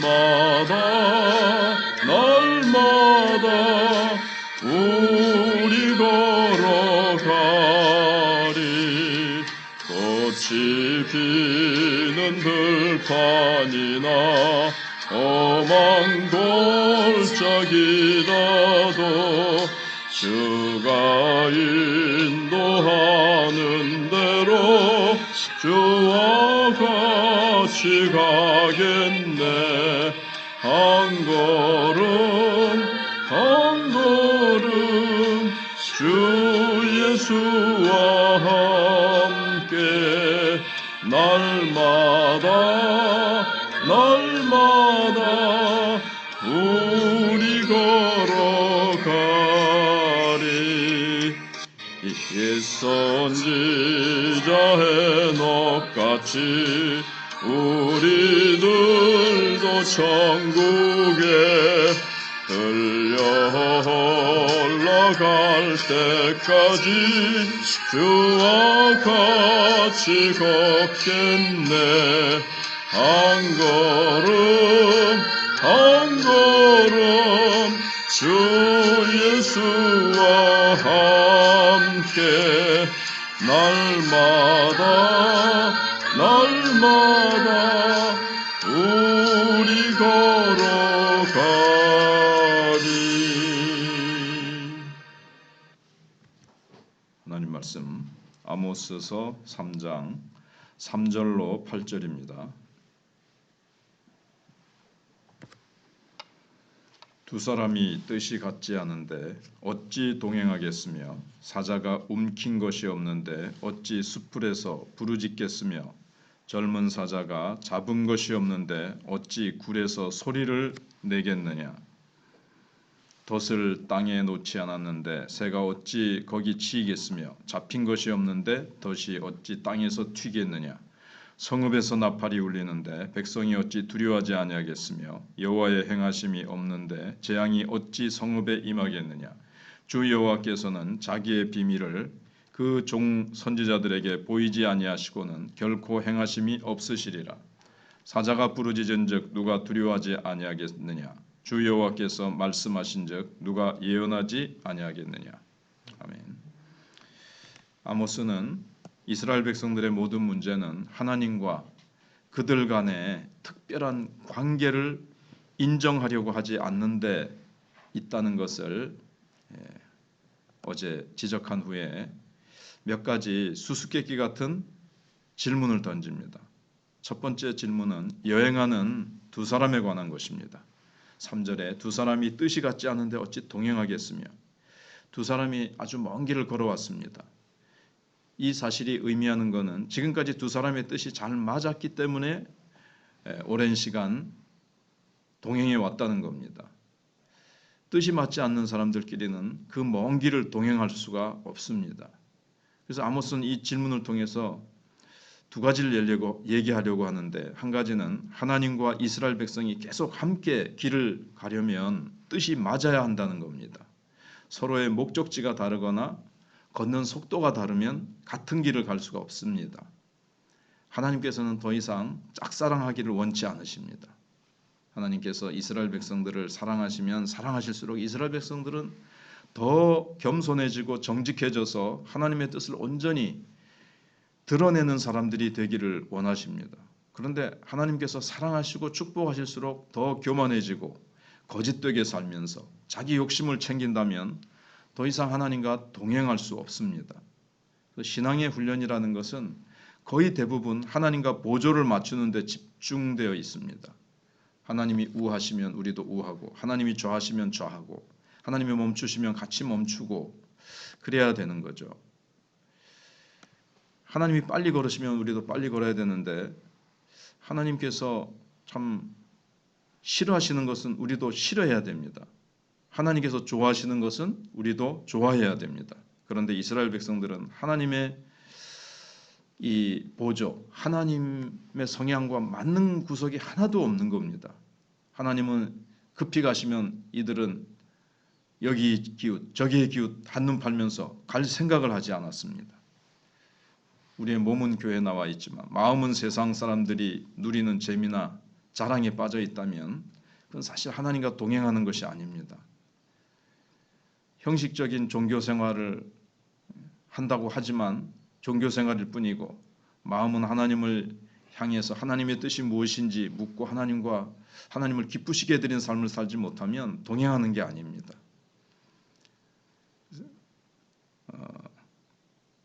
날마다 날마다 우리 걸어가리. 꽃이 피는 들판이나 험한 골짜기라도 주가 인도하는 대로 주와 같이 가겠네 한 걸음 한 걸음 주 예수와 함께 날마다 날마다 우리 걸어가리. 이 선지자의 넉같이 우리들도 천국에 들려 올라갈 때까지 주와 같이 걷겠네. 한 걸음 한 걸음 주 예수와 함께 날마다 가리 하나님 말씀 아모스서 3장 3절로 8절입니다. 두 사람이 뜻이 같지 않은데 어찌 동행하겠으며 사자가 움킨 것이 없는데 어찌 수풀에서 부르짖겠으며 젊은 사자가 잡은 것이 없는데 어찌 굴에서 소리를 내겠느냐? 덫을 땅에 놓지 않았는데 새가 어찌 거기 치이겠으며 잡힌 것이 없는데 덫이 어찌 땅에서 튀겠느냐? 성읍에서 나팔이 울리는데 백성이 어찌 두려워하지 아니하겠으며 여호와의 행하심이 없는데 재앙이 어찌 성읍에 임하겠느냐? 주 여호와께서는 자기의 비밀을 그 종 선지자들에게 보이지 아니하시고는 결코 행하심이 없으시리라. 사자가 부르짖은즉 누가 두려워하지 아니하겠느냐? 주 여호와께서 말씀하신즉 누가 예언하지 아니하겠느냐? 아멘. 아모스는 이스라엘 백성들의 모든 문제는 하나님과 그들 간의 특별한 관계를 인정하려고 하지 않는데 있다는 것을 예, 어제 지적한 후에 몇 가지 수수께끼 같은 질문을 던집니다. 첫 번째 질문은 여행하는 두 사람에 관한 것입니다. 3절에 두 사람이 뜻이 같지 않은데 어찌 동행하겠으며 두 사람이 아주 먼 길을 걸어왔습니다. 이 사실이 의미하는 것은 지금까지 두 사람의 뜻이 잘 맞았기 때문에 오랜 시간 동행해 왔다는 겁니다. 뜻이 맞지 않는 사람들끼리는 그 먼 길을 동행할 수가 없습니다. 그래서 아모스는 이 질문을 통해서 두 가지를 열려고 얘기하려고 하는데 한 가지는 하나님과 이스라엘 백성이 계속 함께 길을 가려면 뜻이 맞아야 한다는 겁니다. 서로의 목적지가 다르거나 걷는 속도가 다르면 같은 길을 갈 수가 없습니다. 하나님께서는 더 이상 짝사랑하기를 원치 않으십니다. 하나님께서 이스라엘 백성들을 사랑하시면 사랑하실수록 이스라엘 백성들은 더 겸손해지고 정직해져서 하나님의 뜻을 온전히 드러내는 사람들이 되기를 원하십니다. 그런데 하나님께서 사랑하시고 축복하실수록 더 교만해지고 거짓되게 살면서 자기 욕심을 챙긴다면 더 이상 하나님과 동행할 수 없습니다. 신앙의 훈련이라는 것은 거의 대부분 하나님과 보조를 맞추는 데 집중되어 있습니다. 하나님이 우하시면 우리도 우하고 하나님이 좌하시면 좌하고 하나님이 멈추시면 같이 멈추고 그래야 되는 거죠. 하나님이 빨리 걸으시면 우리도 빨리 걸어야 되는데 하나님께서 참 싫어하시는 것은 우리도 싫어해야 됩니다. 하나님께서 좋아하시는 것은 우리도 좋아해야 됩니다. 그런데 이스라엘 백성들은 하나님의 이 보조, 하나님의 성향과 맞는 구석이 하나도 없는 겁니다. 하나님은 급히 가시면 이들은 여기 기웃, 저기 기웃 한눈 팔면서 갈 생각을 하지 않았습니다. 우리의 몸은 교회에 나와 있지만 마음은 세상 사람들이 누리는 재미나 자랑에 빠져 있다면 그건 사실 하나님과 동행하는 것이 아닙니다. 형식적인 종교 생활을 한다고 하지만 종교 생활일 뿐이고 마음은 하나님을 향해서 하나님의 뜻이 무엇인지 묻고 하나님과 하나님을 기쁘시게 해드리는 삶을 살지 못하면 동행하는 게 아닙니다.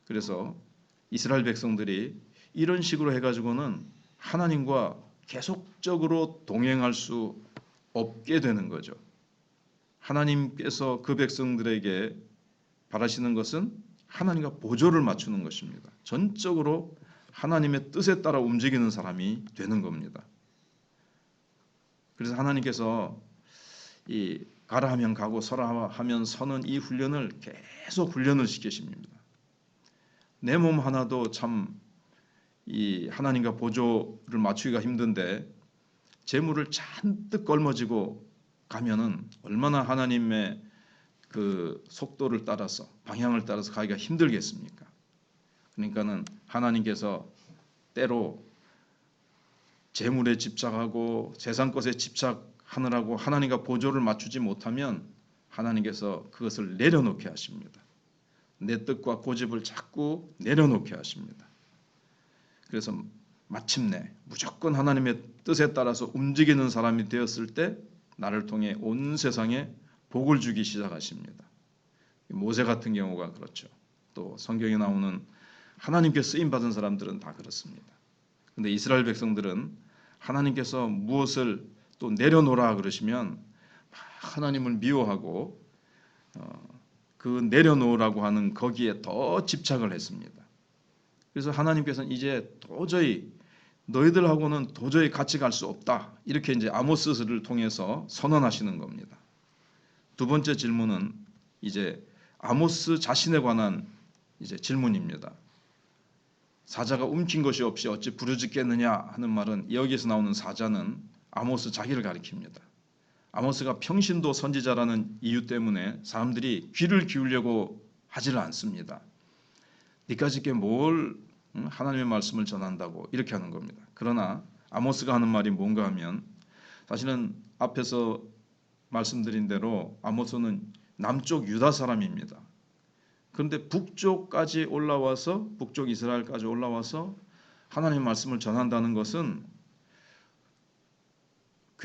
그래서 이스라엘 백성들이 이런 식으로 해가지고는 하나님과 계속적으로 동행할 수 없게 되는 거죠. 하나님께서 그 백성들에게 바라시는 것은 하나님과 보조를 맞추는 것입니다. 전적으로 하나님의 뜻에 따라 움직이는 사람이 되는 겁니다. 그래서 하나님께서 이 가라 하면 가고 서라 하면 서는 이 훈련을 계속 훈련을 시키십니다. 내 몸 하나도 참 이 하나님과 보조를 맞추기가 힘든데 재물을 잔뜩 걸머지고 가면은 얼마나 하나님의 그 속도를 따라서 방향을 따라서 가기가 힘들겠습니까? 그러니까는 하나님께서 때로 재물에 집착하고 재산 것에 집착하느라고 하나님과 보조를 맞추지 못하면 하나님께서 그것을 내려놓게 하십니다. 내 뜻과 고집을 자꾸 내려놓게 하십니다. 그래서 마침내 무조건 하나님의 뜻에 따라서 움직이는 사람이 되었을 때 나를 통해 온 세상에 복을 주기 시작하십니다. 모세 같은 경우가 그렇죠. 또 성경에 나오는 하나님께 쓰임 받은 사람들은 다 그렇습니다. 근데 이스라엘 백성들은 하나님께서 무엇을 또 내려놓으라 그러시면 하나님을 미워하고 어, 그 내려놓으라고 하는 거기에 더 집착을 했습니다. 그래서 하나님께서는 이제 도저히 너희들하고는 도저히 같이 갈 수 없다. 이렇게 이제 아모스를 통해서 선언하시는 겁니다. 두 번째 질문은 이제 아모스 자신에 관한 이제 질문입니다. 사자가 움킨 것이 없이 어찌 부르짖겠느냐 하는 말은 여기서 나오는 사자는 아모스 자기를 가리킵니다. 아모스가 평신도 선지자라는 이유 때문에 사람들이 귀를 기울려고 하지를 않습니다. 니까지께 뭘 하나님의 말씀을 전한다고 이렇게 하는 겁니다. 그러나 아모스가 하는 말이 뭔가 하면 사실은 앞에서 말씀드린 대로 아모스는 남쪽 유다 사람입니다. 그런데 북쪽까지 올라와서 북쪽 이스라엘까지 올라와서 하나님의 말씀을 전한다는 것은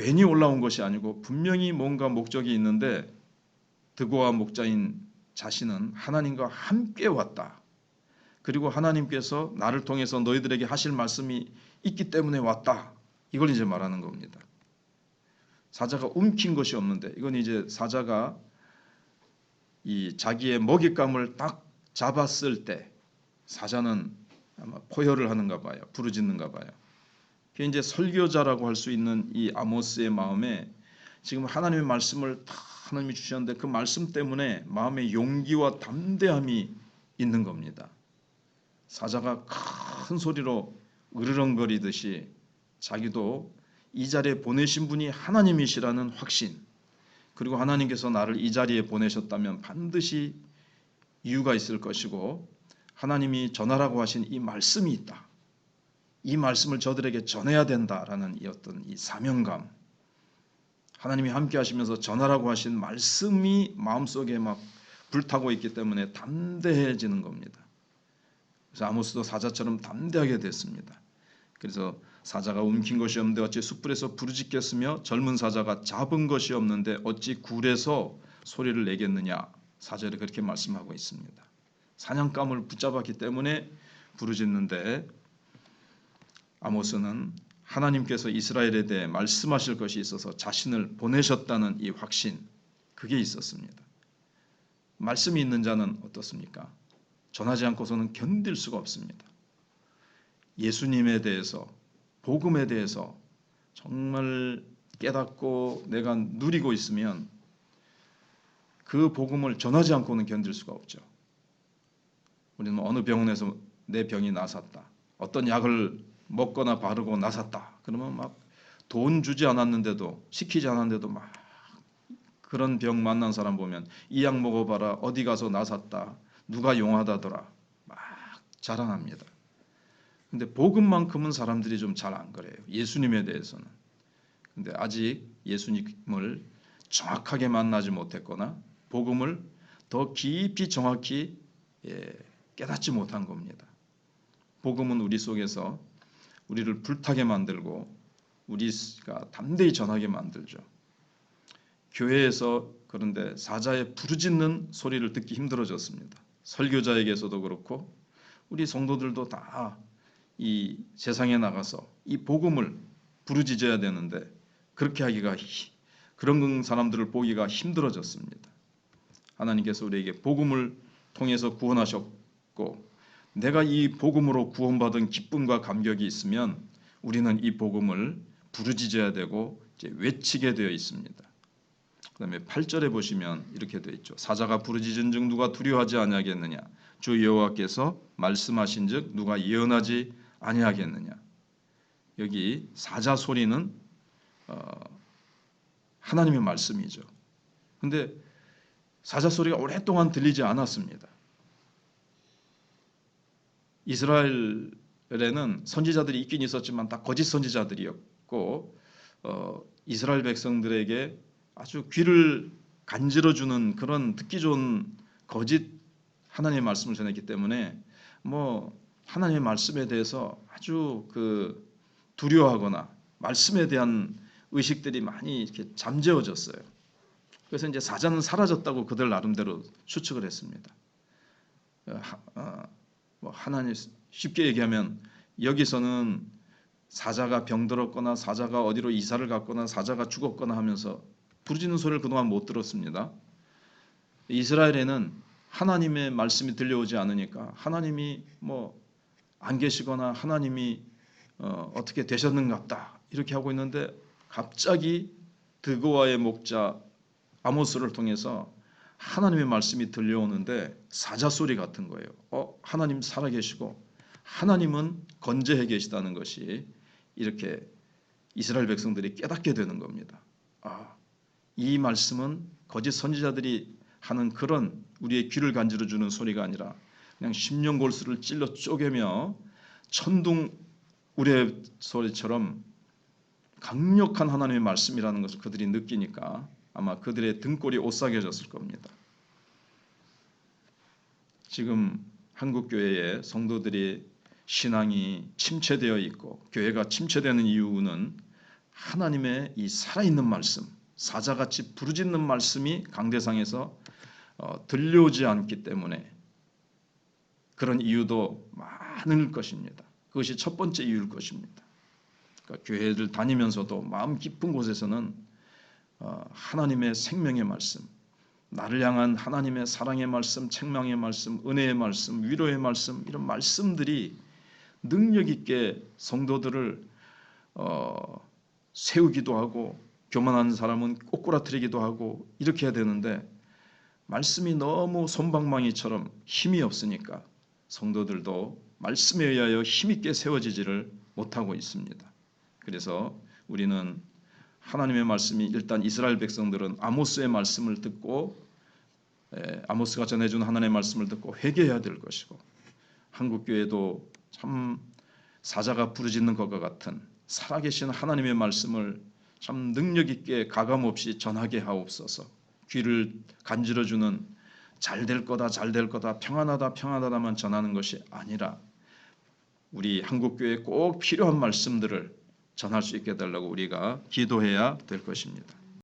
괜히 올라온 것이 아니고 분명히 뭔가 목적이 있는데 드고와 목자인 자신은 하나님과 함께 왔다. 그리고 하나님께서 나를 통해서 너희들에게 하실 말씀이 있기 때문에 왔다. 이걸 이제 말하는 겁니다. 사자가 움킨 것이 없는데 이건 이제 사자가 이 자기의 먹잇감을 딱 잡았을 때 사자는 아마 포효를 하는가 봐요. 부르짖는가 봐요. 그 이제 설교자라고 할 수 있는 이 아모스의 마음에 지금 하나님의 말씀을 다 하나님이 주셨는데 그 말씀 때문에 마음의 용기와 담대함이 있는 겁니다. 사자가 큰 소리로 으르렁거리듯이 자기도 이 자리에 보내신 분이 하나님이시라는 확신 그리고 하나님께서 나를 이 자리에 보내셨다면 반드시 이유가 있을 것이고 하나님이 전하라고 하신 이 말씀이 있다. 이 말씀을 저들에게 전해야 된다라는 이 어떤 이 사명감 하나님이 함께 하시면서 전하라고 하신 말씀이 마음속에 막 불타고 있기 때문에 담대해지는 겁니다. 그래서 아모스도 사자처럼 담대하게 됐습니다. 그래서 사자가 움킨 것이 없는데 어찌 숯불에서 부르짖겠으며 젊은 사자가 잡은 것이 없는데 어찌 굴에서 소리를 내겠느냐 사절에 그렇게 말씀하고 있습니다. 사냥감을 붙잡았기 때문에 부르짖는데 아모스는 하나님께서 이스라엘에 대해 말씀하실 것이 있어서 자신을 보내셨다는 이 확신 그게 있었습니다. 말씀이 있는 자는 어떻습니까? 전하지 않고서는 견딜 수가 없습니다. 예수님에 대해서 복음에 대해서 정말 깨닫고 내가 누리고 있으면 그 복음을 전하지 않고는 견딜 수가 없죠. 우리는 어느 병원에서 내 병이 나섰다. 어떤 약을 먹거나 바르고 나섰다. 그러면 막 돈 주지 않았는데도 시키지 않았는데도 막 그런 병 만난 사람 보면 이 약 먹어봐라 어디 가서 나섰다 누가 용하다더라 막 자랑합니다. 근데 복음만큼은 사람들이 좀 잘 안 그래요. 예수님에 대해서는. 근데 아직 예수님을 정확하게 만나지 못했거나 복음을 더 깊이 정확히 예, 깨닫지 못한 겁니다. 복음은 우리 속에서 우리를 불타게 만들고 우리가 담대히 전하게 만들죠. 교회에서 그런데 사자의 부르짖는 소리를 듣기 힘들어졌습니다. 설교자에게서도 그렇고 우리 성도들도 다 이 세상에 나가서 이 복음을 부르짖어야 되는데 그렇게 하기가 그런 사람들을 보기가 힘들어졌습니다. 하나님께서 우리에게 복음을 통해서 구원하셨고 내가 이 복음으로 구원받은 기쁨과 감격이 있으면 우리는 이 복음을 부르짖어야 되고 외치게 되어 있습니다. 그다음에 8절에 보시면 이렇게 되어 있죠. 사자가 부르짖은 즉 누가 두려워하지 아니하겠느냐? 주 여호와께서 말씀하신즉 누가 예언하지 아니하겠느냐? 여기 사자 소리는 어, 하나님의 말씀이죠. 근데 사자 소리가 오랫동안 들리지 않았습니다. 이스라엘에는 선지자들이 있긴 있었지만 다 거짓 선지자들이었고 어, 이스라엘 백성들에게 아주 귀를 간지러 주는 그런 듣기 좋은 거짓 하나님의 말씀을 전했기 때문에 뭐 하나님의 말씀에 대해서 아주 그 두려워하거나 말씀에 대한 의식들이 많이 이렇게 잠재워졌어요. 그래서 이제 사자는 사라졌다고 그들 나름대로 추측을 했습니다. 뭐 하나님 쉽게 얘기하면 여기서는 사자가 병들었거나 사자가 어디로 이사를 갔거나 사자가 죽었거나 하면서 부르짖는 소리를 그동안 못 들었습니다. 이스라엘에는 하나님의 말씀이 들려오지 않으니까 하나님이 뭐 안 계시거나 하나님이 어, 어떻게 되셨는갑다 이렇게 하고 있는데 갑자기 드고아의 목자 아모스를 통해서 하나님의 말씀이 들려오는데 사자 소리 같은 거예요. 어, 하나님 살아계시고 하나님은 건재해 계시다는 것이 이렇게 이스라엘 백성들이 깨닫게 되는 겁니다. 아, 이 말씀은 거짓 선지자들이 하는 그런 우리의 귀를 간지러 주는 소리가 아니라 그냥 심령 골수를 찔러 쪼개며 천둥 우레 소리처럼 강력한 하나님의 말씀이라는 것을 그들이 느끼니까 아마 그들의 등골이 오싹해졌을 겁니다. 지금 한국 교회의 성도들이 신앙이 침체되어 있고 교회가 침체되는 이유는 하나님의 이 살아있는 말씀, 사자같이 부르짖는 말씀이 강대상에서 어, 들려오지 않기 때문에 그런 이유도 많을 것입니다. 그것이 첫 번째 이유일 것입니다. 그러니까 교회를 다니면서도 마음 깊은 곳에서는 어, 하나님의 생명의 말씀, 나를 향한 하나님의 사랑의 말씀, 책망의 말씀, 은혜의 말씀, 위로의 말씀 이런 말씀들이 능력 있게 성도들을 어, 세우기도 하고 교만한 사람은 꼬꾸라뜨리기도 하고 이렇게 해야 되는데 말씀이 너무 솜방망이처럼 힘이 없으니까 성도들도 말씀에 의하여 힘있게 세워지지를 못하고 있습니다. 그래서 우리는 하나님의 말씀이 일단 이스라엘 백성들은 아모스의 말씀을 듣고 예, 아모스가 전해준 하나님의 말씀을 듣고 회개해야 될 것이고 한국 교회도 참 사자가 부르짖는 것과 같은 살아계신 하나님의 말씀을 참 능력 있게 가감 없이 전하게 하옵소서. 귀를 간지러 주는 잘 될 거다 잘 될 거다 평안하다 평안하다만 전하는 것이 아니라 우리 한국 교회 꼭 필요한 말씀들을 전할 수 있게 해달라고 우리가 기도해야 될 것입니다.